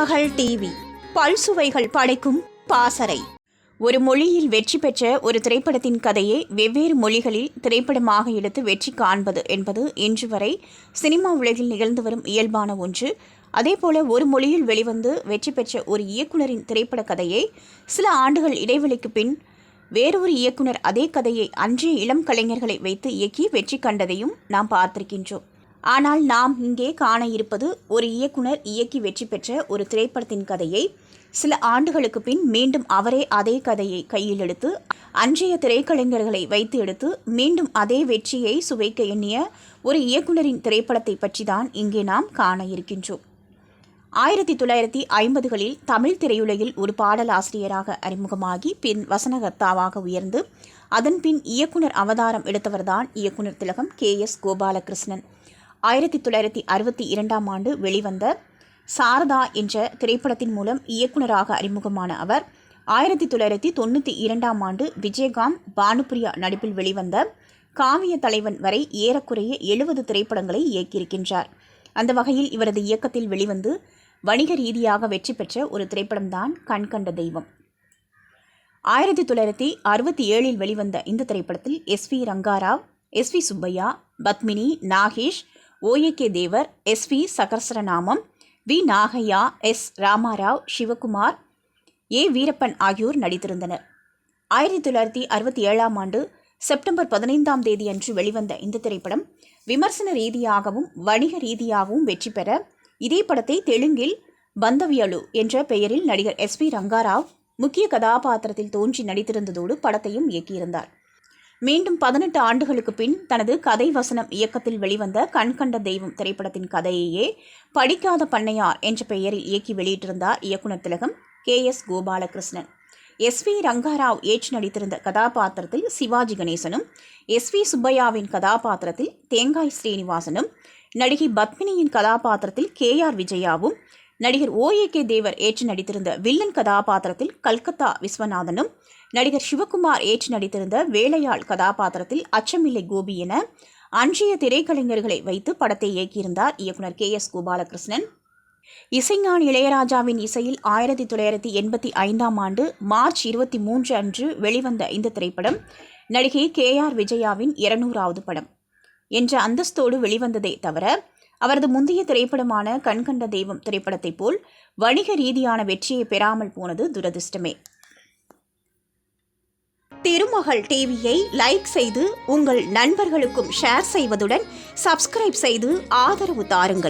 மகள் டிவி. பல்சுவைகள் படைக்கும் பாசறை. ஒரு மொழியில் வெற்றி பெற்ற ஒரு திரைப்படத்தின் கதையை வெவ்வேறு மொழிகளில் திரைப்படமாக எடுத்து வெற்றி காண்பது என்பது இன்று வரை சினிமா உலகில் நிகழ்ந்து வரும் இயல்பான ஒன்று. அதேபோல ஒரு மொழியில் வெளிவந்து வெற்றி பெற்ற ஒரு இயக்குனரின் திரைப்பட கதையை சில ஆண்டுகள் இடைவெளிக்கு பின் வேறொரு இயக்குனர் அதே கதையை அன்றைய இளம் கலைஞர்களை வைத்து இயக்கி வெற்றி கண்டதையும் நாம் பார்த்திருக்கின்றோம். ஆனால் நாம் இங்கே காண இருப்பது ஒரு இயக்குனர் இயக்கி வெற்றி பெற்ற ஒரு திரைப்படத்தின் கதையை. சில ஆண்டுகளுக்கு பின் மீண்டும் அவரே அதே கதையை கையில் எடுத்து அன்றைய திரைக்கலைஞர்களை வைத்து எடுத்து மீண்டும் அதே வெற்றியை சுவைக்க எண்ணிய ஒரு இயக்குனரின் திரைப்படத்தை பற்றி தான் இங்கே நாம் காண இருக்கின்றோம். ஆயிரத்தி தொள்ளாயிரத்தி ஐம்பதுகளில் தமிழ் திரையுலகில் ஒரு பாடல் ஆசிரியராக அறிமுகமாகி பின் வசனகர்த்தாவாக உயர்ந்து அதன்பின் இயக்குனர் அவதாரம் எடுத்தவர்தான் இயக்குனர் திலகம் கே எஸ் கோபாலகிருஷ்ணன். ஆயிரத்தி தொள்ளாயிரத்தி அறுபத்தி இரண்டாம் ஆண்டு வெளிவந்த சாரதா என்ற திரைப்படத்தின் மூலம் இயக்குனராக அறிமுகமான அவர் ஆயிரத்தி தொள்ளாயிரத்தி தொண்ணூற்றி இரண்டாம் ஆண்டு விஜயகாந்த் பானுப்பிரியா நடிப்பில் வெளிவந்த காவிய தலைவன் வரை ஏறக்குறைய எழுபது திரைப்படங்களை இயக்கியிருக்கின்றார். அந்த வகையில் இவரது இயக்கத்தில் வெளிவந்து வணிக ரீதியாக வெற்றி பெற்ற ஒரு திரைப்படம்தான் கண்கண்ட தெய்வம். ஆயிரத்தி தொள்ளாயிரத்தி அறுபத்தி ஏழில் வெளிவந்த இந்த திரைப்படத்தில் S V Rangarao S V Subbaiah Padmini Nagesh OAK Thevar S V Sahasranamam V Nagaiah S Ramarao Sivakumar A Veerappan ஆகியோர் நடித்திருந்தனர். ஆயிரத்தி தொள்ளாயிரத்தி அறுபத்தி ஏழாம் ஆண்டு செப்டம்பர் பதினைந்தாம் தேதி அன்று வெளிவந்த இந்த திரைப்படம் விமர்சன ரீதியாகவும் வணிக ரீதியாகவும் வெற்றி பெற இதே படத்தை தெலுங்கில் பந்தவியலு என்ற பெயரில் நடிகர் எஸ் பி ரங்காராவ் முக்கிய கதாபாத்திரத்தில் தோன்றி நடித்திருந்ததோடு படத்தையும் இயக்கியிருந்தார். மீண்டும் பதினெட்டு ஆண்டுகளுக்கு பின் தனது கதை வசனம் இயக்கத்தில் வெளிவந்த கண்கண்ட தெய்வம் திரைப்படத்தின் கதையையே படிக்காத பண்ணையார் என்ற பெயரில் இயக்கி வெளியிட்டிருந்தார் இயக்குனர் திலகம் K S Gopalakrishnan. S V Rangarao ஏற்று நடித்திருந்த கதாபாத்திரத்தில் சிவாஜி கணேசனும் எஸ் வி சுப்பையாவின் கதாபாத்திரத்தில் தேங்காய் ஸ்ரீனிவாசனும் நடிகை பத்மினியின் கதாபாத்திரத்தில் கே ஆர் விஜயாவும் நடிகர் ஓஏகே தேவர் ஏற்று நடித்திருந்த வில்லன் கதாபாத்திரத்தில் கல்கத்தா விஸ்வநாதனும் நடிகர் சிவகுமார் ஏற்று நடித்திருந்த வேலையாள் கதாபாத்திரத்தில் அச்சமில்லை கோபி என அன்றைய திரைக்கலைஞர்களை வைத்து படத்தை இயக்கியிருந்தார் இயக்குனர் கே எஸ் கோபாலகிருஷ்ணன். இசைஞான் இளையராஜாவின் இசையில் ஆயிரத்தி தொள்ளாயிரத்தி எண்பத்தி ஐந்தாம் ஆண்டு மார்ச் இருபத்தி மூன்று அன்று வெளிவந்த இந்த திரைப்படம் நடிகை கே ஆர் விஜயாவின் இருநூறாவது படம். என்ற அந்தஸ்தோடு வெளிவந்ததே தவிர அவரது முந்தைய திரைப்படமான கண்கண்ட தெய்வம் திரைப்படத்தைப் போல் வணிக ரீதியான வெற்றியை பெறாமல் போனது துரதிர்ஷ்டமே. திருமகள் டிவியை லைக் செய்து உங்கள் நண்பர்களுக்கும் ஷேர் செய்வதுடன் சப்ஸ்கிரைப் செய்து ஆதரவு தாருங்கள்.